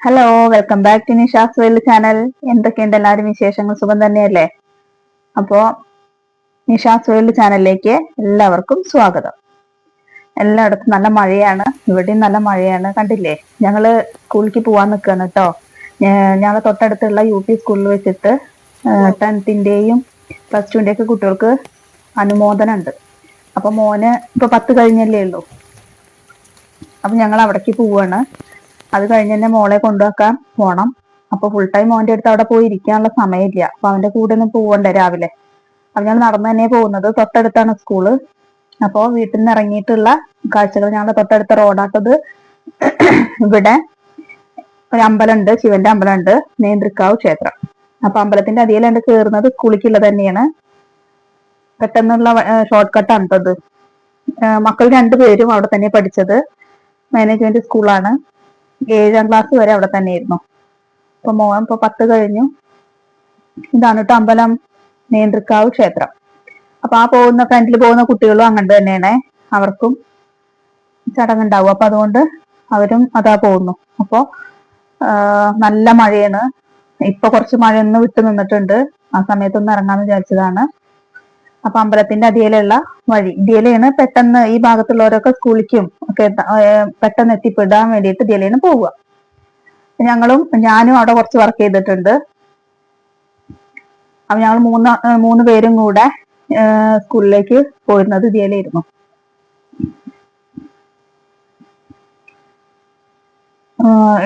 Hello welcome back to Nisha's world channel എന്തൊക്കെയുണ്ട് എല്ലാവരും വിശേഷങ്ങൾ? സുഖം തന്നെയല്ലേ? അപ്പോ നിഷാസ് വേൾഡ് ചാനലിലേക്ക് എല്ലാവർക്കും സ്വാഗതം. എല്ലായിടത്തും നല്ല മഴയാണ്. ഇവിടെയും നല്ല മഴയാണ്. കണ്ടില്ലേ? ഞങ്ങൾ സ്കൂളിലേക്ക് പോവാൻ നിൽക്കുകയാണ് കേട്ടോ ഞങ്ങളെ തൊട്ടടുത്തുള്ള യു പി സ്കൂളിൽ വെച്ചിട്ട് ടെൻത്തിന്റെയും പ്ലസ് ടുവിന്റെ ഒക്കെ കുട്ടികൾക്ക് അനുമോദനം ഉണ്ട് അപ്പൊ മോന് ഇപ്പൊ പത്ത് കഴിഞ്ഞല്ലേ ഉള്ളൂ. അപ്പൊ ഞങ്ങൾ അവിടേക്ക് പോവാണ്. അത് കഴിഞ്ഞ് തന്നെ മോളെ കൊണ്ടുവെക്കാൻ പോണം. അപ്പൊ ഫുൾ ടൈം മോന്റെ അടുത്ത് അവിടെ പോയി ഇരിക്കാനുള്ള സമയമില്ല. അപ്പൊ അവന്റെ കൂടെ ഒന്ന് പോവണ്ടേ രാവിലെ. അപ്പൊ ഞങ്ങൾ നടന്നു തന്നെ പോകുന്നത്. തൊട്ടടുത്താണ് സ്കൂൾ അപ്പോ വീട്ടിൽ നിന്ന് ഇറങ്ങിയിട്ടുള്ള കാഴ്ചകൾ ഞങ്ങളുടെ തൊട്ടടുത്ത റോഡാട്ടത് ഇവിടെ ഒരു അമ്പലമുണ്ട്. ശിവന്റെ അമ്പലമുണ്ട്. നേന്ത്രിക്കാവ് ക്ഷേത്രം. അപ്പൊ അമ്പലത്തിന്റെ അടിയിലുണ്ട് കയറുന്നത് സ്കൂളിക്കുള്ളത് തന്നെയാണ്. പെട്ടെന്നുള്ള ഷോർട്ട് കട്ട് ആണത് മക്കൾ രണ്ടുപേരും അവിടെ തന്നെ പഠിച്ചത്. മാനേജ്മെന്റ് സ്കൂളാണ് ഏഴാം ക്ലാസ് വരെ അവിടെ തന്നെ തന്നെയായിരുന്നു. ഇപ്പൊ മോൻ ഇപ്പൊ പത്ത് കഴിഞ്ഞു. ഇതാണ് കേട്ടോ അമ്പലം നേന്ത്രക്കാവ് ക്ഷേത്രം. അപ്പൊ ആ പോകുന്ന ഫ്രണ്ടിൽ പോകുന്ന കുട്ടികളും അങ്ങനെ തന്നെയാണ്. അവർക്കും ചടങ്ങുണ്ടാവും. അപ്പൊ അതുകൊണ്ട് അവരും അതാ പോകുന്നു. അപ്പോ നല്ല മഴയാണ്. ഇപ്പൊ കുറച്ച് മഴയൊന്ന് വിട്ടു നിന്നിട്ടുണ്ട് ആ സമയത്തൊന്ന് ഇറങ്ങാന്ന് വിചാരിച്ചതാണ്. അപ്പൊ അമ്പലത്തിന്റെ അടിയിലുള്ള വഴി. ഇതിലെയാണ് പെട്ടെന്ന് ഈ ഭാഗത്തുള്ളവരൊക്കെ സ്കൂളിലേക്കും ഒക്കെ പെട്ടെന്ന് എത്തിപ്പെടാൻ വേണ്ടിയിട്ട് ഇതിലെയാണ് പോവുക. ഞങ്ങളും ഞാനും അവിടെ കുറച്ച് വർക്ക് ചെയ്തിട്ടുണ്ട്. അപ്പൊ ഞങ്ങൾ മൂന്ന് മൂന്ന് പേരും കൂടെ സ്കൂളിലേക്ക് പോയിരുന്നത് ഇതിലായിരുന്നു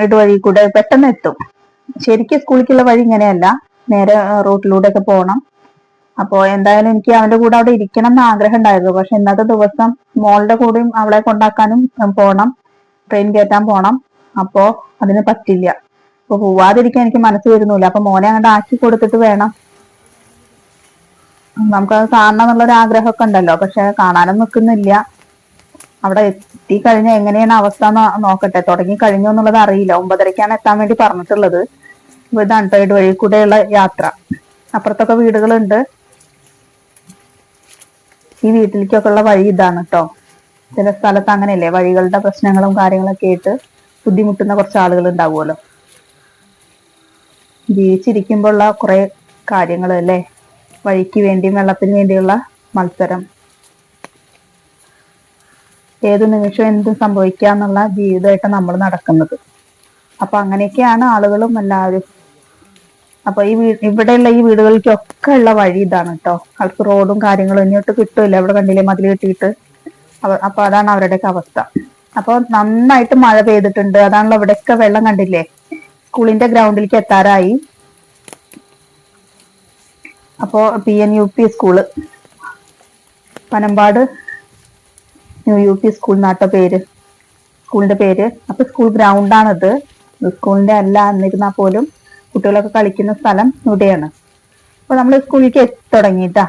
ഇടുവഴി കൂടെ പെട്ടെന്ന് എത്തും. ശരിക്കും സ്കൂളിലേക്കുള്ള വഴി ഇങ്ങനെയല്ല. നേരെ റോട്ടിലൂടെ ഒക്കെ പോകണം അപ്പോ എന്തായാലും എനിക്ക് അവന്റെ കൂടെ അവിടെ ഇരിക്കണം എന്ന് ആഗ്രഹം ഉണ്ടായിരുന്നു പക്ഷെ ഇന്നത്തെ ദിവസം മോളുടെ കൂടെയും അവളെ കൊണ്ടാക്കാനും പോണം. ട്രെയിൻ കയറ്റാൻ പോണം. അപ്പോ അതിന് പറ്റില്ല. അപ്പൊ പോവാതിരിക്കാൻ എനിക്ക് മനസ്സ് വരുന്നില്ല. അപ്പൊ മോനെ അങ്ങോട്ട് ആക്കി കൊടുത്തിട്ട് വേണം. നമുക്ക് അത് കാണണം എന്നുള്ളൊരു ആഗ്രഹമൊക്കെ ഉണ്ടല്ലോ. പക്ഷെ കാണാനും നിൽക്കുന്നില്ല. അവിടെ കഴിഞ്ഞ എങ്ങനെയാണ് അവസ്ഥ നോക്കട്ടെ. തുടങ്ങി കഴിഞ്ഞു എന്നുള്ളത് അറിയില്ല. ഒമ്പതരക്കാണ് എത്താൻ വേണ്ടി പറഞ്ഞിട്ടുള്ളത്. ഇതാണ് വഴി കൂടെയുള്ള യാത്ര. അപ്പുറത്തൊക്കെ വീടുകളുണ്ട്. ഈ വീട്ടിലേക്കൊക്കെ ഉള്ള വഴി ഇതാണ് കേട്ടോ ചില സ്ഥലത്ത് അങ്ങനെയല്ലേ വഴികളുടെ പ്രശ്നങ്ങളും കാര്യങ്ങളൊക്കെ ആയിട്ട് ബുദ്ധിമുട്ടുന്ന കുറച്ച് ആളുകൾ ഉണ്ടാവുമല്ലോ. ജീവിച്ചിരിക്കുമ്പോഴുള്ള കുറെ കാര്യങ്ങൾ അല്ലേ? വഴിക്ക് വേണ്ടിയും വെള്ളത്തിന് വേണ്ടിയുള്ള മത്സരം. ഏതു നിമിഷം എന്ത് സംഭവിക്കാന്നുള്ള ജീവിതമായിട്ട് നമ്മൾ നടക്കുന്നത്. അപ്പൊ അങ്ങനെയൊക്കെയാണ് ആളുകളും എല്ലാവരും അപ്പൊ ഈ ഇവിടെയുള്ള ഈ വീടുകൾക്കൊക്കെ ഉള്ള വഴി ഇതാണ് കേട്ടോ അവർക്ക് റോഡും കാര്യങ്ങളും ഇങ്ങോട്ട് കിട്ടൂല അവിടെ കണ്ടില്ലേ മതിൽ കെട്ടിയിട്ട്. അപ്പൊ അതാണ് അവരുടെയൊക്കെ അവസ്ഥ. അപ്പൊ നന്നായിട്ട് മഴ പെയ്തിട്ടുണ്ട്. അതാണല്ലോ ഇവിടെയൊക്കെ വെള്ളം കണ്ടില്ലേ? സ്കൂളിന്റെ ഗ്രൗണ്ടിലേക്ക് എത്താറായി. അപ്പോ P N U P school. Panambad new U P school നാട്ട പേര്. സ്കൂളിന്റെ പേര്. അപ്പൊ സ്കൂൾ ഗ്രൗണ്ടാണിത്. സ്കൂളിന്റെ അല്ല എന്നിരുന്നാൽ പോലും കുട്ടികളൊക്കെ കളിക്കുന്ന സ്ഥലം ഇവിടെയാണ്. അപ്പൊ നമ്മൾ സ്കൂളിലേക്ക് എത്തി തുടങ്ങിയിട്ടാ.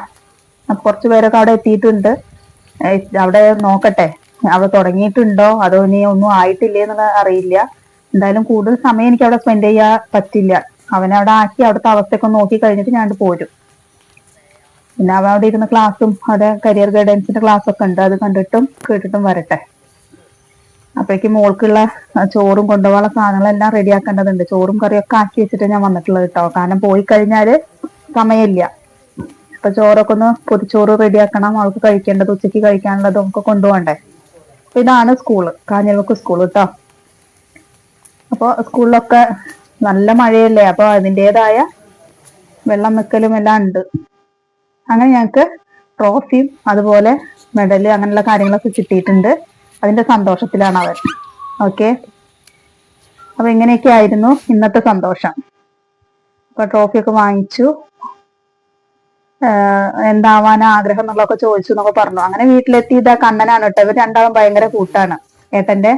കുറച്ച് പേരൊക്കെ അവിടെ എത്തിയിട്ടുണ്ട്. അവിടെ നോക്കട്ടെ. അവിടെ തുടങ്ങിയിട്ടുണ്ടോ? അതോ ഇനി ഒന്നും ആയിട്ടില്ലേ എന്നുള്ള അറിയില്ല. എന്തായാലും കൂടുതൽ സമയം എനിക്ക് അവിടെ സ്പെൻഡ് ചെയ്യാൻ പറ്റില്ല. അവനവിടെ ആക്കി അവിടുത്തെ അവസ്ഥയൊക്കെ നോക്കി കഴിഞ്ഞിട്ട് ഞാൻ പോരും. പിന്നെ അവൻ അവിടെ ഇരുന്ന ക്ലാസ്സും അവിടെ കരിയർ ഗൈഡൻസിന്റെ ക്ലാസ് ഒക്കെ ഉണ്ട്. അത് കണ്ടിട്ടും കേട്ടിട്ടും വരട്ടെ. അപ്പോഴേക്ക് മോൾക്കുള്ള ചോറും കൊണ്ടുപോകാനുള്ള സാധനങ്ങളെല്ലാം റെഡി ആക്കേണ്ടതുണ്ട് ചോറും കറിയൊക്കെ ആക്കി വെച്ചിട്ട് ഞാൻ വന്നിട്ടുള്ളത് കേട്ടോ. കാരണം പോയി കഴിഞ്ഞാൽ സമയമില്ല. അപ്പൊ ചോറൊക്കെ ഒന്ന് പൊതിച്ചോറ് റെഡിയാക്കണം അവൾക്ക് കഴിക്കേണ്ടത് ഉച്ചയ്ക്ക് കഴിക്കാനുള്ളതും ഒക്കെ കൊണ്ടുപോകണ്ടേ. അപ്പൊ ഇതാണ് സ്കൂൾ കാഞ്ഞിരമുക്ക് സ്കൂൾ കേട്ടോ. അപ്പൊ സ്കൂളിലൊക്കെ നല്ല മഴയല്ലേ അപ്പൊ അതിന്റെതായ വെള്ളം വെക്കലും എല്ലാം ഉണ്ട്. അങ്ങനെ ഞങ്ങൾക്ക് ട്രോഫിയും അതുപോലെ മെഡൽ അങ്ങനെയുള്ള കാര്യങ്ങളൊക്കെ കിട്ടിയിട്ടുണ്ട്. അതിന്റെ സന്തോഷത്തിലാണ് അവൻ ഓക്കെ അപ്പൊ ഇങ്ങനെയൊക്കെ ആയിരുന്നു ഇന്നത്തെ സന്തോഷം. അപ്പൊ ട്രോഫിയൊക്കെ വാങ്ങിച്ചു. എന്താവാൻ ആഗ്രഹം എന്നുള്ളതൊക്കെ ചോദിച്ചു എന്നൊക്കെ പറഞ്ഞു. അങ്ങനെ വീട്ടിലെത്തി ഇതാ കണ്ണനാണ് കേട്ടോ. ഇവർ രണ്ടാളും ഭയങ്കര കൂട്ടാണ്. ഏട്ടന്റെ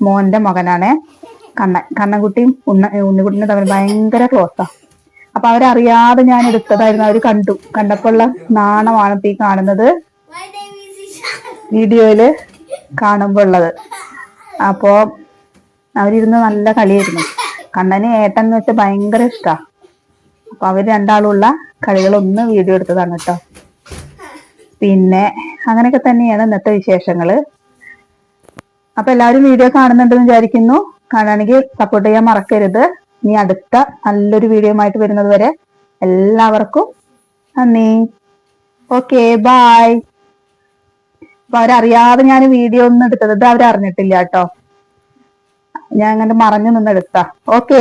മോന്റെ മകനാണ്. കണ്ണൻ കണ്ണൻകുട്ടിയും ഉണ്ണ ഉണ്ണിക്കുട്ടിനും തമ്മിൽ ഭയങ്കര ക്ലോസാ അപ്പൊ അവരറിയാതെ ഞാൻ എടുത്തതായിരുന്നു. അവർ കണ്ടു. കണ്ടപ്പോഴുള്ള നാണമാണ് ഈ കാണുന്നത്. വീഡിയോയിൽ കാണുമ്പോ ഉള്ളത് അപ്പോ അവരിരുന്ന് നല്ല കളിയായിരുന്നു. കണ്ണന് ഏട്ടൻ എന്ന് വെച്ചാൽ ഭയങ്കര ഇഷ്ടാ. അപ്പൊ അവർ രണ്ടാളുള്ള കളികളൊന്ന് വീഡിയോ എടുത്തതാണ് കേട്ടോ പിന്നെ അങ്ങനെയൊക്കെ തന്നെയാണ് ഇന്നത്തെ വിശേഷങ്ങൾ. അപ്പൊ എല്ലാവരും വീഡിയോ കാണുന്നുണ്ടെന്ന് വിചാരിക്കുന്നു. കാണുകയാണെങ്കിൽ സപ്പോർട്ട് ചെയ്യാൻ മറക്കരുത്. ഇനി അടുത്ത നല്ലൊരു വീഡിയോ ആയിട്ട് വരുന്നത് വരെ എല്ലാവർക്കും നന്ദി. ഓക്കെ ബായ് അപ്പൊ അവരറിയാതെ ഞാൻ വീഡിയോ ഒന്നും എടുത്തത് അവരറിഞ്ഞിട്ടില്ല കേട്ടോ. ഞാൻ അങ്ങനെ മറഞ്ഞു നിന്ന് എടുത്ത. ഓക്കേ